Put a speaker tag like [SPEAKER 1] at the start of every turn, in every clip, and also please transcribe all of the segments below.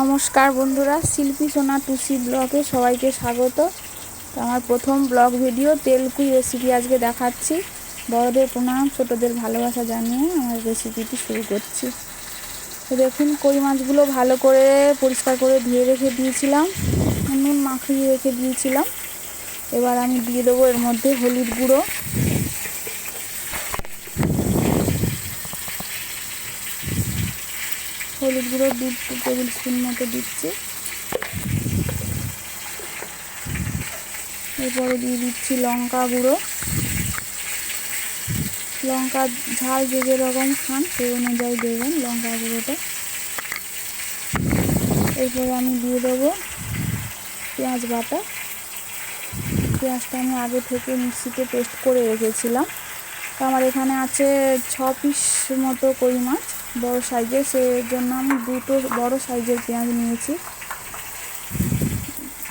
[SPEAKER 1] নমস্কার বন্ধুরা, শিল্পী সোনা টুসি ব্লগে সবাইকে স্বাগত। আমার প্রথম ব্লগ ভিডিও, তেলকুই রেসিপি আজকে দেখাচ্ছি। বড়দের প্রণাম, ছোটদের ভালোবাসা জানিয়ে আমার রেসিপিটি শুরু করছি। তো দেখুন, কই মাছগুলো ভালো করে পরিষ্কার করে ধুয়ে রেখে দিয়েছিলাম। নুন মাখিয়ে রেখে দিয়েছিলাম। এবার আমি দিয়ে দেবো এর মধ্যে হলুদ গুঁড়ো। হলুদ গুঁড়ো দু টেবিল স্পুন মতো দিচ্ছি। এরপরে দিয়ে দিচ্ছি লঙ্কা গুঁড়ো। লঙ্কা ঝাল যে যেরকম খান, সেই অনুযায়ী দেবেন লঙ্কা গুঁড়োটা। এরপরে আমি দিয়ে দেবো পেঁয়াজ বাটা। পেঁয়াজটা আমি আগে থেকে মিক্সিতে পেস্ট করে রেখেছিলাম। তো আমার এখানে আছে ছ পিস মতো কই মাছ। বড় সাইজের সেই জন্য আমি দুটো বড় সাইজের পেঁয়াজ নিয়েছি।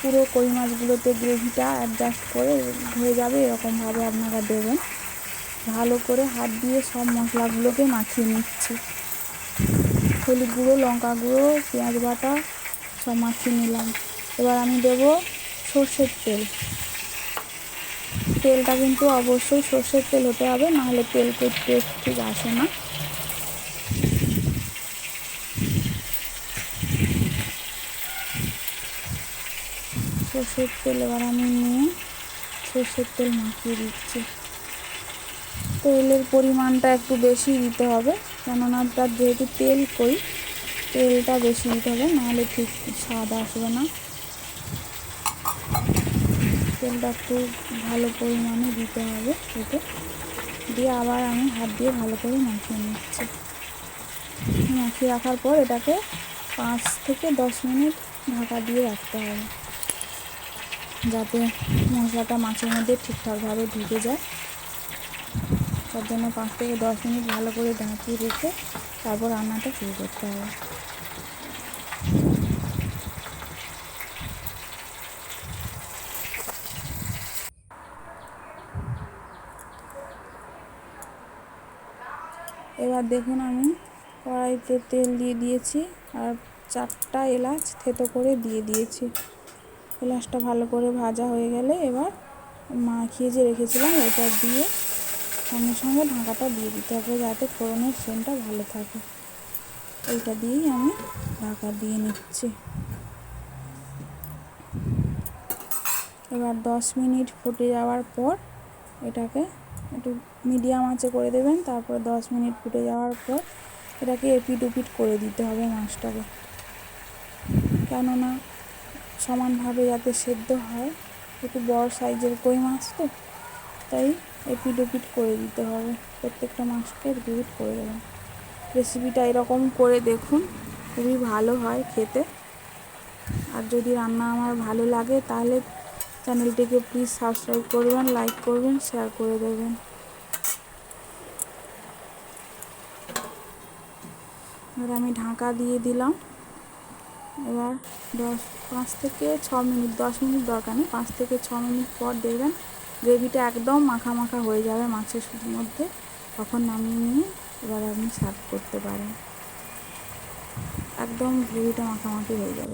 [SPEAKER 1] পুরো কই মাছগুলোতে গ্রেভিটা অ্যাডজাস্ট করে হয়ে যাবে এরকমভাবে আপনারা দেবেন। ভালো করে হাত দিয়ে সব মশলাগুলোকে মাখিয়ে নিচ্ছি। হলুদ গুঁড়ো, লঙ্কা গুঁড়ো, পেঁয়াজ বাটা সব মাখিয়ে নিলাম। এবার আমি দেবো সর্ষের তেল। তেলটা কিন্তু অবশ্যই সর্ষের তেল হতে হবে, নাহলে তেল টেস্ট ঠিক আসে না। সর্ষের তেল, এবার আমি নিয়ে সর্ষের তেল মাখিয়ে দিচ্ছি। তেলের পরিমাণটা একটু বেশি দিতে হবে, কেননা তার যেহেতু তেল কই, তেলটা বেশি দিতে হবে, নাহলে ঠিক স্বাদ আসবে না। তেলটা একটু ভালো পরিমাণে দিতে হবে এতে। দিয়ে আবার আমি হাত দিয়ে ভালো করে মাখিয়ে নিচ্ছি। মাখিয়ে রাখার পর এটাকে পাঁচ থেকে দশ মিনিট ঢাকা দিয়ে রাখতে হবে। যাতে মশলাটা মাছের মধ্যে ঠিকঠাকভাবে ঢুকে যায়। তার জন্য পাঁচ থেকে দশ মিনিট ভালো করে ঢাকিয়ে রেখে তারপর রান্নাটা শুরু করতে হবে। এবার দেখুন আমি কড়াইতে তেল দিয়ে দিয়েছি আর চারটা এলাচ থেতো করে দিয়ে দিয়েছি। এলাচটা ভালো করে ভাজা হয়ে গেলে এবার মাখিয়ে যে রেখেছিলাম ওটা দিয়ে সঙ্গে সঙ্গে ঢাকাটা দিয়ে দিতে হবে যাতে ফোড়নের সেনটা ভালো থাকে। এইটা দিয়েই আমি ঢাকা দিয়ে নিচ্ছি। এবার দশ মিনিট ফুটে যাওয়ার পর এটাকে একটু মিডিয়াম আঁচে করে দেবেন, তারপর দশ মিনিট ফুটে যাওয়ার পর এটাকে এপিট উপিট করে দিতে হবে মাছটাকে। কেননা সমানভাবে যাতে সেদ্ধ হয়, একটু বড় সাইজের কই মাছ তো, তাই এপিট উপিট করে দিতে হবে। প্রত্যেকটা মাছকে এপিট করে দেবেন। রেসিপিটা এরকম করে দেখুন, খুবই ভালো হয় খেতে। আর যদি রান্না আমার ভালো লাগে, তাহলে চ্যানেলটিকে প্লিজ সাবস্ক্রাইব করবেন লাইক করবেন শেয়ার করে দেবেন। এবার আমি ঢাকা দিয়ে দিলাম। এবার দশ, পাঁচ থেকে ছ মিনিট, দশ মিনিট দরকার নেই, পাঁচ থেকে ছ মিনিট পর দেখবেন গ্রেভিটা একদম মাখা মাখা হয়ে যাবে মাছের মধ্যে, তখন নামিয়ে নিয়ে এবার আপনি সার্ভ করতে পারেন। একদম গ্রেভিটা মাখামাখি হয়ে যাবে।